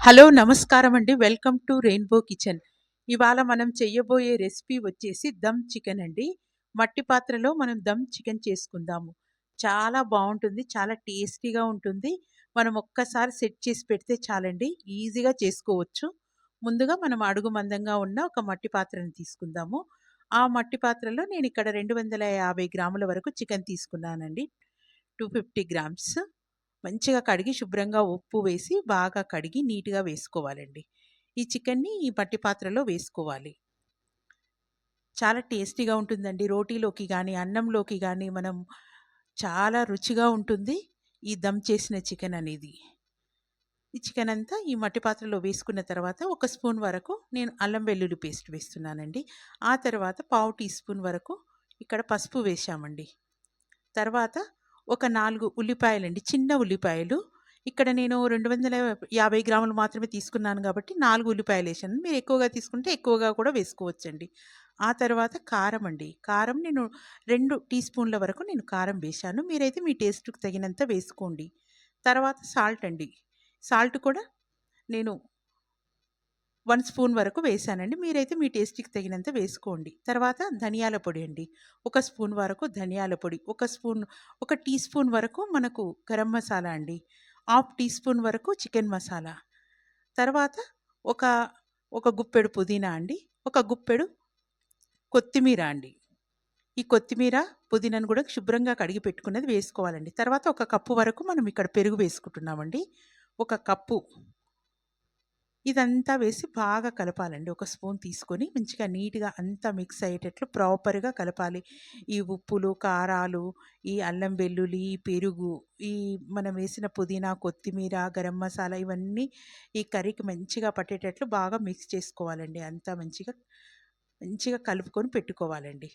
Hello నమస్కారం అండి. Welcome to rainbow kitchen. ఇవాళ మనం చెయ్యబోయే రెసిపీ వచ్చేసి దమ్ చికెన్ అండి. మట్టి పాత్రలో మనం దమ్ చికెన్ చేసుకుందాము. చాలా బాగుంటుంది చాలా టేస్టీగా ఉంటుంది. మనం ఒక్కసారి సెట్ చేసి పెడితే చాలండి ఈజీగా చేసుకోవచ్చు. ముందుగా మనం అడుగు మందంగా ఉన్న ఒక మట్టి పాత్రను తీసుకుందాము. ఆ మట్టి పాత్రలో నేను ఇక్కడ రెండు వందల యాభై గ్రాముల వరకు చికెన్ తీసుకున్నానండి. Two fifty grams. మంచిగా కడిగి శుభ్రంగా ఉప్పు వేసి బాగా కడిగి నీట్గా వేసుకోవాలండి. ఈ చికెన్ని ఈ మట్టి పాత్రలో వేసుకోవాలి. చాలా టేస్టీగా ఉంటుందండి. రోటీలోకి కానీ అన్నంలోకి కానీ మనం చాలా రుచిగా ఉంటుంది ఈ దమ్ చేసిన చికెన్ అనేది. ఈ చికెన్ అంతా ఈ మట్టి పాత్రలో వేసుకున్న తర్వాత ఒక స్పూన్ వరకు నేను అల్లం వెల్లుల్లి పేస్ట్ వేస్తున్నానండి. ఆ తర్వాత పావు టీ స్పూన్ వరకు ఇక్కడ పసుపు వేసామండి తర్వాత ఒక నాలుగు ఉల్లిపాయలండి చిన్న ఉల్లిపాయలు. ఇక్కడ నేను రెండు వందల యాభై గ్రాములు మాత్రమే తీసుకున్నాను కాబట్టి నాలుగు ఉల్లిపాయలు వేసాను. మీరు ఎక్కువగా తీసుకుంటే ఎక్కువగా కూడా వేసుకోవచ్చండి. ఆ తర్వాత కారం అండి. కారం నేను రెండు టీ స్పూన్ల వరకు నేను కారం వేశాను. మీరైతే మీ టేస్ట్కి తగినంత వేసుకోండి. తర్వాత సాల్ట్ అండి. సాల్ట్ కూడా నేను వన్ స్పూన్ వరకు వేసానండి. మీరైతే మీ టేస్ట్కి తగినంత వేసుకోండి. తర్వాత ధనియాల పొడి అండి. ఒక స్పూన్ వరకు ధనియాల పొడి ఒక స్పూన్ ఒక టీ స్పూన్ వరకు మనకు గరం మసాలా అండి. హాఫ్ టీ స్పూన్ వరకు చికెన్ మసాలా. తర్వాత ఒక ఒక గుప్పెడు పుదీనా అండి. ఒక గుప్పెడు కొత్తిమీర అండి. ఈ కొత్తిమీర పుదీనాను కూడా శుభ్రంగా కడిగి పెట్టుకున్నది వేసుకోవాలండి. తర్వాత ఒక కప్పు వరకు మనం ఇక్కడ పెరుగు వేసుకుంటున్నామండి. ఒక కప్పు ఇదంతా వేసి బాగా కలపాలండి. ఒక స్పూన్ తీసుకొని మంచిగా నీట్గా అంతా మిక్స్ అయ్యేటట్లు ప్రాపర్గా కలపాలి. ఈ ఉప్పులు కారాలు ఈ అల్లం వెల్లుల్లి ఈ పెరుగు ఈ మనం వేసిన పుదీనా కొత్తిమీర గరం మసాలా ఇవన్నీ ఈ కర్రీకి మంచిగా పట్టేటట్లు బాగా మిక్స్ చేసుకోవాలండి. అంతా మంచిగా మంచిగా కలుపుకొని పెట్టుకోవాలండి.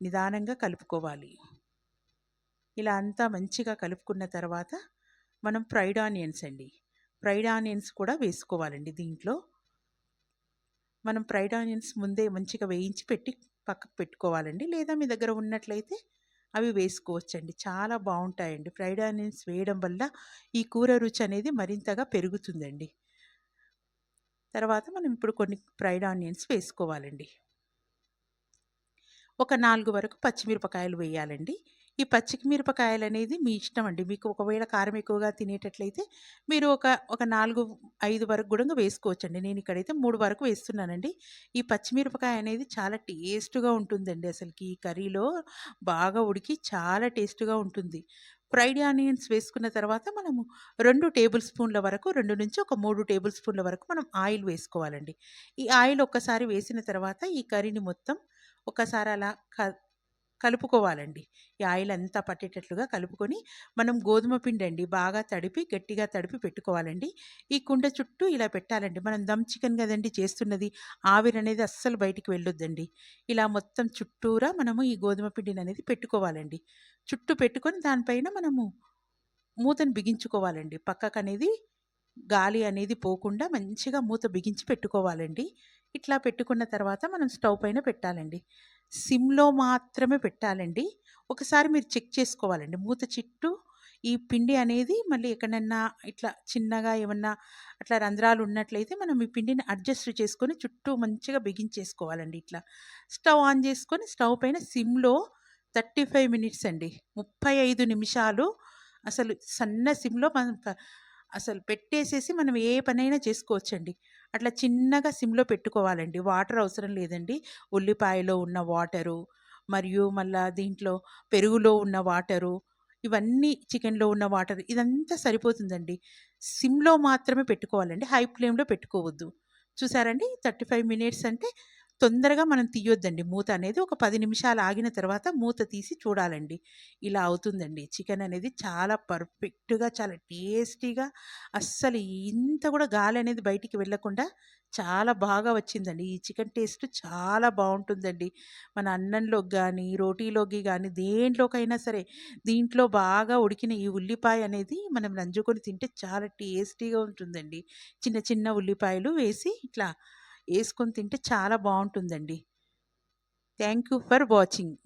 నిదానంగా కలుపుకోవాలి. ఇలా అంతా మంచిగా కలుపుకున్న తర్వాత మనం ఫ్రైడ్ ఆనియన్స్ అండి. ఫ్రైడ్ ఆనియన్స్ కూడా వేసుకోవాలండి దీంట్లో. మనం ఫ్రైడ్ ఆనియన్స్ ముందే మంచిగా వేయించి పెట్టి పక్కకు పెట్టుకోవాలండి. లేదా మీ దగ్గర ఉన్నట్లయితే అవి వేసుకోవచ్చండి. చాలా బాగుంటాయండి. ఫ్రైడ్ ఆనియన్స్ వేయడం వల్ల ఈ కూర రుచి అనేది మరింతగా పెరుగుతుందండి. తర్వాత మనం ఇప్పుడు కొన్ని ఫ్రైడ్ ఆనియన్స్ వేసుకోవాలండి. ఒక నాలుగు వరకు పచ్చిమిరపకాయలు వేయాలండి. ఈ పచ్చికి మిరపకాయలు అనేది మీ ఇష్టం అండి. మీకు ఒకవేళ కారం ఎక్కువగా తినేటట్లయితే మీరు ఒక ఒక నాలుగు ఐదు వరకు కూడా వేసుకోవచ్చండి. నేను ఇక్కడైతే మూడు వరకు వేస్తున్నానండి. ఈ పచ్చిమిరపకాయ అనేది చాలా టేస్ట్గా ఉంటుందండి అసలుకి. ఈ కర్రీలో బాగా ఉడికి చాలా టేస్ట్గా ఉంటుంది. ఫ్రైడ్ ఆనియన్స్ వేసుకున్న తర్వాత మనము రెండు టేబుల్ స్పూన్ల వరకు రెండు నుంచి ఒక మూడు టేబుల్ స్పూన్ల వరకు మనం ఆయిల్ వేసుకోవాలండి. ఈ ఆయిల్ ఒక్కసారి వేసిన తర్వాత ఈ కర్రీని మొత్తం ఒకసారి అలా కలుపుకోవాలండి. ఈ ఆయిల్ అంతా పట్టేటట్లుగా కలుపుకొని మనం గోధుమ పిండి అండి బాగా తడిపి గట్టిగా తడిపి పెట్టుకోవాలండి. ఈ కుండ చుట్టూ ఇలా పెట్టాలండి. మనం దమ్ చికెన్ కదండి చేస్తున్నది. ఆవిరి అనేది అస్సలు బయటికి వెళ్ళొద్దండి. ఇలా మొత్తం చుట్టూరా మనము ఈ గోధుమ పిండిని అనేది పెట్టుకోవాలండి. చుట్టూ పెట్టుకొని దానిపైన మనము మూతను బిగించుకోవాలండి. పక్కకు అనేది గాలి అనేది పోకుండా మంచిగా మూత బిగించి పెట్టుకోవాలండి. ఇట్లా పెట్టుకున్న తర్వాత మనం స్టవ్ పైన పెట్టాలండి. సిమ్లో మాత్రమే పెట్టాలండి. ఒకసారి మీరు చెక్ చేసుకోవాలండి. మూత చిట్టు ఈ పిండి అనేది మళ్ళీ ఎక్కడన్నా ఇట్లా చిన్నగా ఏమన్నా అట్లా రంధ్రాలు ఉన్నట్లయితే మనం ఈ పిండిని అడ్జస్ట్ చేసుకొని చుట్టూ మంచిగా బిగించేసుకోవాలండి ఇట్లా. స్టవ్ ఆన్ చేసుకొని స్టవ్ పైన సిమ్లో థర్టీ ఫైవ్ మినిట్స్ అండి. ముప్పై ఐదు నిమిషాలు అసలు సన్న సిమ్లో మనం అసలు పెట్టేసేసి మనం ఏ పనైనా చేసుకోవచ్చండి. అట్లా చిన్నగా సిమ్లో పెట్టుకోవాలండి. వాటర్ అవసరం లేదండి. ఉల్లిపాయలో ఉన్న వాటరు మరియు మళ్ళా దీంట్లో పెరుగులో ఉన్న వాటరు ఇవన్నీ చికెన్లో ఉన్న వాటర్ ఇదంతా సరిపోతుందండి. సిమ్లో మాత్రమే పెట్టుకోవాలండి. హై ఫ్లేమ్లో పెట్టుకోవద్దు. చూసారండి? థర్టీ ఫైవ్ మినిట్స్ అంటే తొందరగా మనం తీయొద్దండి. మూత అనేది ఒక పది నిమిషాలు ఆగిన తర్వాత మూత తీసి చూడాలండి. ఇలా అవుతుందండి. చికెన్ అనేది చాలా పర్ఫెక్ట్గా చాలా టేస్టీగా అస్సలు ఇంత కూడా గాలి అనేది బయటికి వెళ్ళకుండా చాలా బాగా వచ్చిందండి. ఈ చికెన్ టేస్ట్ చాలా బాగుంటుందండి. మన అన్నంలోకి కానీ రోటీలోకి కానీ దేంట్లోకైనా సరే దీంట్లో బాగా ఉడికిన ఈ ఉల్లిపాయ అనేది మనం నంజుకొని తింటే చాలా టేస్టీగా ఉంటుందండి. చిన్న చిన్న ఉల్లిపాయలు వేసి ఇట్లా వేసుకొని తింటే చాలా బాగుంటుందండి. Thank you for watching.